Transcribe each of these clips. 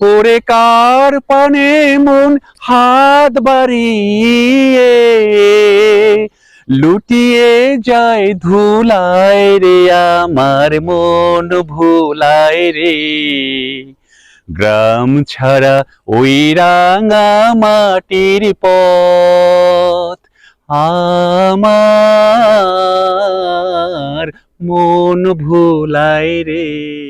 ওরে কার পানে মন হাত বাড়িয়ে? লুটিয়ে যায় ধুলায় রে, আমার মন ভুলায় রে। গ্রাম ছাড়া ওই রাঙা মাটির পথ আমার মন ভুলায় রে।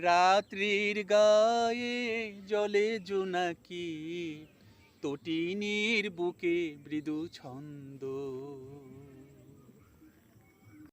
রাত্রির গায়ে জলে জোনাকি তটিনীর বুকে মৃদু ছন্দ।